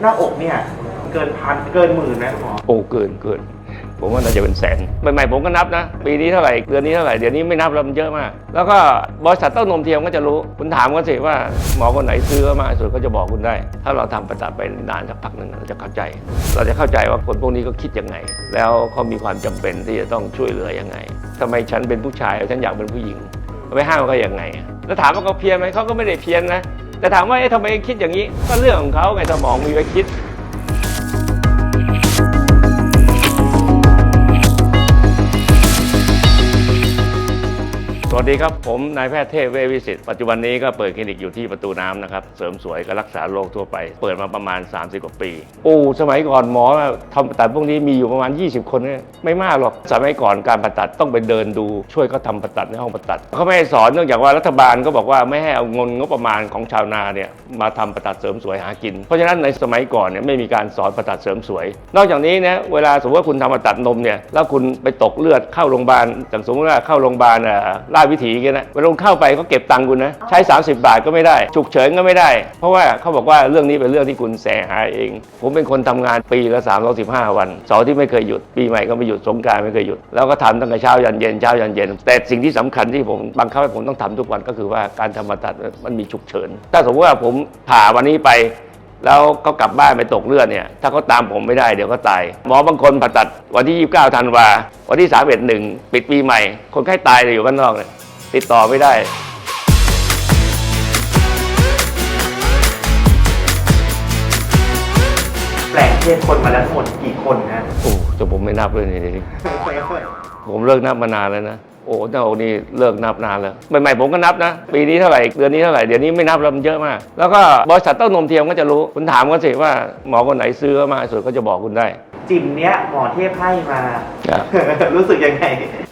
หน้าอกเนี่ยเกินพันเกินหมื่นนะคุณหมอโอ้เกินเกิน ผมว่าน่าจะเป็นแสนใหม่ๆผมก็นับนะ ปีนี้เท่าไหร่เดือนนี้เท่าไหร่เดี๋ยวนี้ไม่นับแล้วมันเยอะมาก แล้วก็บริษัทเต้านมเทียมก็จะรู้ คุณถามเขาสิว่าหมอคนไหนซื้อมากสุดก็จะบอกคุณได้ ถ้าเราทำประจำไปนานสักพักหนึ่งเราจะเข้าใจ เราจะเข้าใจว่าคนพวกนี้ก็คิดยังไง แล้วเขามีความจำเป็นที่จะต้องช่วยเหลือยังไงทำไมฉันเป็นผู้ชายฉันอยากเป็นผู้หญิงไปห้ามเขายังไง แล้วถามว่าเขาเพี้ยนไหมเขาก็ไม่ได้เพี้ยนนะ แต่ถามว่าเอ๊ะทำไมคิดอย่างนี้ ก็เรื่องของเขาไงสมองมีไว้คิด วัสดีครับ ผมนายแพทย์เทพเวชวิสิตปัจจุบันนี้ก็เปิดคลินิกอยู่ที่ประตูน้ำนะครับ เสริมสวยกับรักษาโรคทั่วไป เปิดมาประมาณ 30 กว่าปีโอ้สมัยก่อนหมอทำผ่าตัดพวกนี้มีอยู่ประมาณ 20 คนเนี่ยไม่มากหรอกสมัยก่อนการผ่าตัดต้องไปเดินดู ช่วยเขาทำผ่าตัดในห้องผ่าตัดเขาไม่ให้สอนเนื่องจากว่ารัฐบาลก็บอกว่าไม่ให้เอาเงินงบประมาณของชาวนาเนี่ยมาทำผ่าตัดเสริมสวยหากิน เพราะฉะนั้นในสมัยก่อนเนี่ยไม่มีการสอนผ่าตัดเสริมสวย นอกจากนี้นะเวลาสมมติว่าคุณทำผ่าตัดนมเนี่ยแล้วคุณไปตกเลือดเข้าโรงพยาบาลอย่างสมมติว่าเข้าโรงพยาบาลอ่าวิถีกันนะเวลาคุณเข้าไปเขาเก็บตังค์คุณนะ ใช้ 30 บาทก็ไม่ได้ ฉุกเฉินก็ไม่ได้ เพราะว่าเขาบอกว่าเรื่องนี้เป็นเรื่องที่คุณแสหาเอง ผมเป็นคนทำงานปีละ315 วันเสาร์ที่ไม่เคยหยุด ปีใหม่ก็ไม่หยุดสงกรารไม่เคยหยุด แล้วก็ทำตั้งแต่เช้ายันเย็นเช้ายันเย็น แต่สิ่งที่สำคัญที่ผมบังคับให้ผมต้องทำทุกวันก็คือว่าการทำผ่าตัดมันมีฉุกเฉิน ถ้าสมมติว่าผมผ่าวันนี้ไปแล้วเขากลับบ้านไปตกเลือดเนี่ย ถ้าเขาตามผมไม่ได้เดี๋ยวก็ตาย หมอบางคนผ่าตัดวันที่ 29 ธันวา วันที่ 3 1 1 ปิดปีใหม่ คนไข้ตายเลยอยู่บ้านนอกเนี่ย ติดต่อไม่ได้แปลงเพศคนมาแล้วทั้งหมดกี่คนนะ โอ้จะผมไม่นับเลยนี่ผมเลิกนับมานานแล้วนะ โอ้เจ้านี่เลิกนับนานแล้วใหม่ๆผมก็นับนะ ปีนี้เท่าไหร่เดือนนี้เท่าไหร่เดี๋ยวนี้ไม่นับแล้วมันเยอะมาก แล้วก็บริษัทเต้านมเทียมก็จะรู้คุณถามเขาสิว่าหมอคนไหนซื้อมากที่สุดก็จะบอกคุณได้ จิมเนี้ยหมอเทพให้มา ครับ รู้สึกยังไง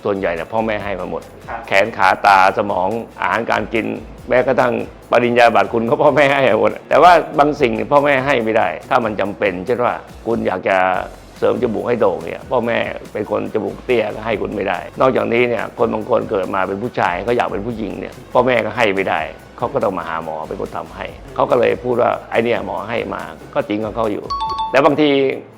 ส่วนใหญ่เนี่ยพ่อแม่ให้มาหมด ครับ แขนขาตาสมองอาหารการกิน แม้กระทั่งปริญญาบัตรคุณก็พ่อแม่ให้หมดแต่ว่าบางสิ่งเนี่ยพ่อแม่ให้ไม่ได้ ถ้ามันจำเป็นเช่นว่าคุณอยากจะ เสริมจมูกให้โด่งเนี่ยพ่อแม่เป็นคนจมูกเตี้ยก็ให้คุณไม่ได้ นอกจากนี้เนี่ยคนบางคนเกิดมาเป็นผู้ชายเขาอยากเป็นผู้หญิงเนี่ยพ่อแม่ก็ให้ไม่ได้เขาก็ต้องมาหาหมอเป็นคนทำให้เขาก็เลยพูดว่าไอเนี่ยหมอให้มาก็จริงของเขาอยู่ แต่บางที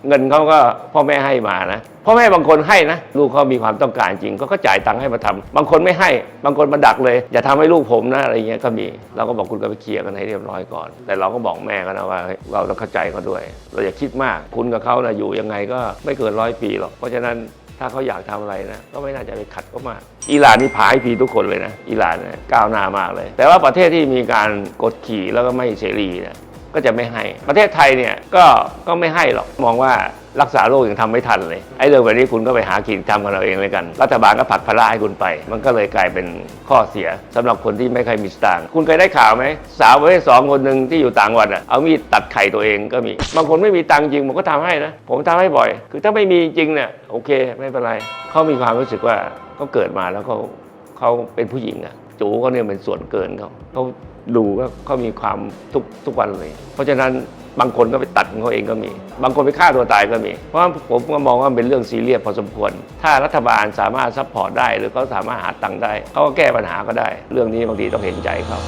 เงินเขาก็พ่อแม่ให้มานะพ่อแม่บางคนให้นะลูกเขามีความต้องการจริง ก็ก็จ่ายตังค์ให้มาทำบางคนไม่ให้ บางคนมาดักเลย อย่าทำให้ลูกผมนะอะไรเงี้ยก็มีเราก็บอกคุณก็ไปเคลียร์กันให้เรียบร้อยก่อน แต่เราก็บอกแม่กันนะว่าเราต้องเข้าใจเขาด้วย เราอย่าคิดมากคุณกับเขานะอยู่ยังไงก็ไม่เกินร้อยปีหรอกเพราะฉะนั้นถ้าเขาอยากทำอะไรนะ ก็ไม่น่าจะไปขัดเขามากอิหร่านนี่ผายพีทุกคนเลยนะอิหร่านนี่ก้าวหน้ามากเลย แต่ว่าประเทศที่มีการกดขี่แล้วก็ไม่เสรีเนี่ย ก็จะไม่ให้ ประเทศไทยเนี่ยก็ก็ไม่ให้หรอกมองว่ารักษาโรคยังทำไม่ทันเลยไอ้เรื่องแบบนี้คุณก็ไปหากินทำกันเอาเองเลยกัน รัฐบาลก็ผลักภาระให้คุณไป มันก็เลยกลายเป็นข้อเสียสำหรับคนที่ไม่เคยมีสตางค์คุณเคยได้ข่าวไหมสาวประเภทสองคนหนึ่งที่อยู่ต่างจังหวัดอะเอามีดตัดไข่ตัวเองก็มีบางคนไม่มีตังค์จริงผมก็ทำให้นะผมทำให้บ่อย คือถ้าไม่มีจริงเนี่ยโอเคไม่เป็นไรเขามีความรู้สึกว่าเขาเกิดมาแล้วเขาเขาเป็นผู้หญิงอะจูเขาเนี่ยเป็นส่วนเกินเขาเขา ดูว่าเขามีความทุกทุกวันเลย เพราะฉะนั้นบางคนก็ไปตัดของเขาเองก็มี บางคนไปฆ่าตัวตายก็มี เพราะฉะนั้นผมก็มองว่าเป็นเรื่องซีเรียสพอสมควร ถ้ารัฐบาลสามารถซัพพอร์ตได้ หรือเขาสามารถหาตังค์ได้เขาก็แก้ปัญหาก็ได้ เรื่องนี้บางทีต้องเห็นใจเขา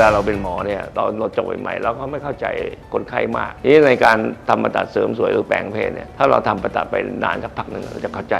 ลาเราเป็นหมอเนี่ยตอนเราจบใหม่ๆเราก็ไม่เข้าใจคนไข้มากทีนี้ในการทำผ่าตัดเสริมสวยหรือแปลงเพศเนี่ยถ้าเราทำผ่าตัดไปนานสักพักหนึ่งเราจะเข้าใจ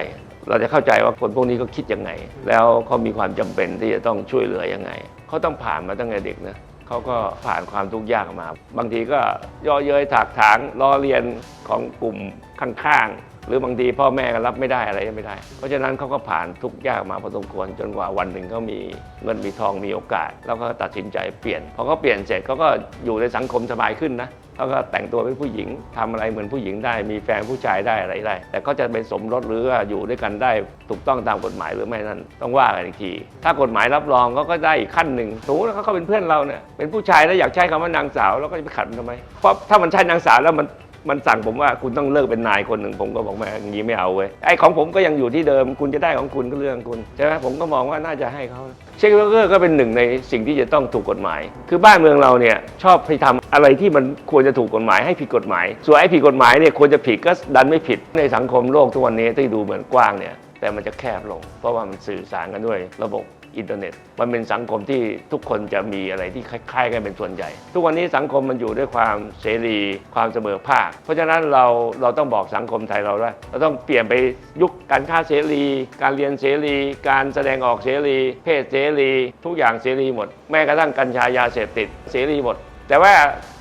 เราจะเข้าใจว่าคนพวกนี้ก็คิดยังไง แล้วเขามีความจำเป็นที่จะต้องช่วยเหลือยังไงเขาต้องผ่านมาตั้งแต่เด็กนะเขาก็ผ่านความทุกข์ยากมา บางทีก็ย่อเย้ยถากถางล้อเลียนของกลุ่มข้างๆ หรือบางทีพ่อแม่ก็รับไม่ได้อะไรก็ไม่ได้ เพราะฉะนั้นเขาก็ผ่านทุกยากมาพอสมควรจนกว่าวันหนึ่งเขามีเงินมีทองมีโอกาส แล้วก็ตัดสินใจเปลี่ยนพอเขาเปลี่ยนเสร็จเขาก็อยู่ในสังคมสบายขึ้นนะเขาก็แต่งตัวเป็นผู้หญิงทำอะไรเหมือนผู้หญิงได้ มีแฟนผู้ชายได้อะไรได้ แต่เขาจะเป็นสมรสหรือว่าอยู่ด้วยกันได้ถูกต้องตามกฎหมายหรือไม่นั้นต้องว่ากันอีกที ถ้ากฎหมายรับรองเขาก็ได้อีกขั้นหนึ่งสมมติว่าเขาเป็นเพื่อนเราเนี่ยเป็นผู้ชายแล้วอยากใช้คำว่านางสาวแล้วก็จะไปขัดทำไมเพราะถ้ามันใช่นางสาวแล้วมัน มันสั่งผมว่าคุณต้องเลิกเป็นนายคนหนึ่งผมก็บอกแม่อย่างนี้ไม่เอาเว้ยไอ้ของผมก็ยังอยู่ที่เดิม คุณจะได้ของคุณก็เรื่องคุณใช่ไหมผมก็มองว่าน่าจะให้เขาเช็คเกอร์ก็เป็นหนึ่งในสิ่งที่จะต้องถูกกฎหมาย คือบ้านเมืองเราเนี่ยชอบไปทำอะไรที่มันควรจะถูกกฎหมายให้ผิดกฎหมาย ส่วนไอ้ผิดกฎหมายเนี่ยควรจะผิดก็ดันไม่ผิดในสังคมโลกทุกวันนี้ที่ดูเหมือนกว้างเนี่ยแต่มันจะแคบลง เพราะว่ามันสื่อสารกันด้วยระบบ อินเทอร์เน็ต มันเป็นสังคมที่ทุกคนจะมีอะไรที่คล้ายๆ กันเป็นส่วนใหญ่ ทุกวันนี้สังคมมันอยู่ด้วยความเสรีความเสมอภาค เพราะฉะนั้นเราเราต้องบอกสังคมไทยเราว่าเราต้องเปลี่ยนไปยุคการค้าเสรี การเรียนเสรี การแสดงออกเสรี เพศเสรี ทุกอย่างเสรีหมด แม้กระทั่งกัญชายาเสพติดเสรีหมด แต่ว่า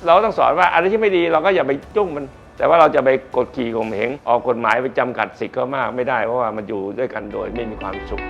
เราต้องสอนว่าอะไรที่ไม่ดีเราก็อย่าไปจุ้งมันแต่ว่าเราจะไปกดขี่ข่มเหงออกกฎหมายไปจำกัดสิทธิ์เขามากไม่ได้เพราะว่ามันอยู่ด้วยกันโดยไม่มีความสุข